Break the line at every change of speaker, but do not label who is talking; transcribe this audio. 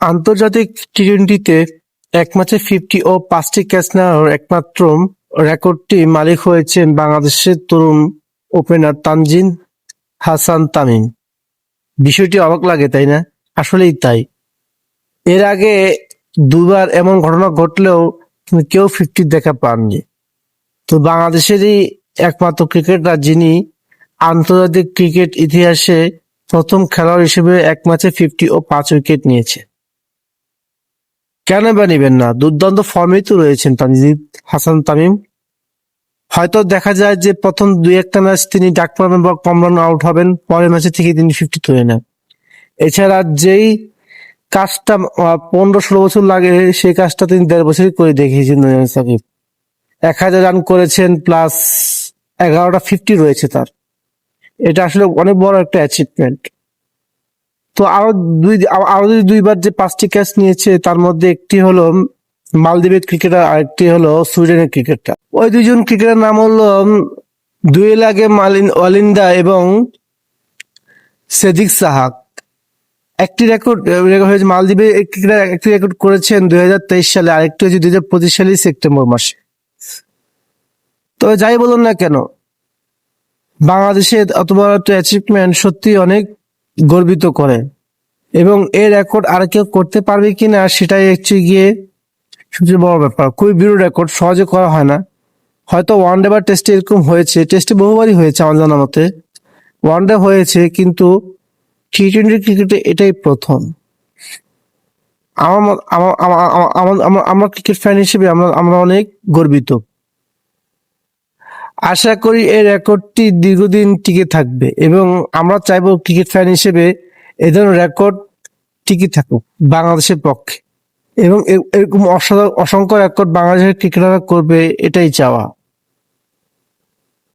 আন্তর্জাতিক টি টোয়েন্টিতে এক ম্যাচে ফিফটি ও পাঁচটি ক্যাচ নেওয়ার একমাত্র রেকর্ডটি মালিক হয়েছেন বাংলাদেশের তরুণ ওপেনার তানজিন হাসান তামিম। বিষয়টি অবাক লাগে, তাই না? আসলেই তাই। এর আগে দুবার এমন ঘটনা ঘটলেও কেউ ফিফটি দেখা পাননি। তো বাংলাদেশেরই একমাত্র ক্রিকেটার যিনি আন্তর্জাতিক ক্রিকেট ইতিহাসে প্রথম খেলোয়াড় হিসেবে এক ম্যাচে ফিফটি ও পাঁচ উইকেট নিয়েছে। কেন বা নেবেন না? দুর্দান্ত ফর্মেই তো রয়েছেন তানজিদ হাসান তামিম। হয়তো দেখা যায় যে প্রথম দুই একটা ম্যাচ তিনি ডাক পাবেন বা কম রান আউট হবেন, পরের ম্যাচে থেকে তিনি ফিফটি তুলে নেন। এছাড়া যেই কাজটা পনেরো ষোলো বছর লাগে, সেই কাজটা তিনি দেড় বছরই করে দেখিয়েছেন নজরুল সাকিব। এক হাজার রান করেছেন, প্লাস এগারোটা ফিফটি রয়েছে তার। এটা আসলে অনেক বড় একটা অ্যাচিভমেন্ট তো আরও দুই, আরও দুই- দুইবার যে পাঁচটি ক্যাচ নিয়েছে, তার মধ্যে একটি হলো মালদ্বীপের ক্রিকেটার আরেকটি হলো সুইডেনের ক্রিকেটার ওই দুইজন ক্রিকেটার নাম হলো দুয়েল আগে মালিন ওয়ালিন্দা এবং সেদিক সাহাক। একটি রেকর্ড হয়েছে মালদ্বীপে ক্রিকেটার একটি রেকর্ড করেছেন দুই হাজার তেইশ সালে আরেকটি হয়েছে দুই হাজার পঁচিশ সালে সেপ্টেম্বর মাসে। তবে যাই বলুন না কেন বাংলাদেশের একটা অ্যাচিভমেন্ট সত্যি অনেক গর্বিত করে। এবং এ রেকর্ড আর কেউ করতে পারবে কিনা সেটাই হচ্ছে গিয়ে সবচেয়ে বড় ব্যাপার। খুবই বিরল রেকর্ড সহজে করা হয় না। হয়তো ওয়ান ডে বা টেস্টে এরকম হয়েছে টেস্টে বহুবারই হয়েছে আমার জানা মতে। ওয়ান ডে হয়েছে, কিন্তু টি টোয়েন্টি ক্রিকেটে এটাই প্রথম। আমার- আমার- আমরা ক্রিকেট ফ্যান হিসেবে আমরা আমরা অনেক গর্বিত। আশা করি এই রেকর্ডটি দীর্ঘদিন টিকে থাকবে এবং আমরা চাইব ক্রিকেট ফ্যান হিসেবে এ ধরনের রেকর্ড টিকে থাকুক বাংলাদেশের পক্ষে। এবং এরকম অসংখ্য রেকর্ড বাংলাদেশের ক্রিকেটাররা করবে এটাই চাওয়া।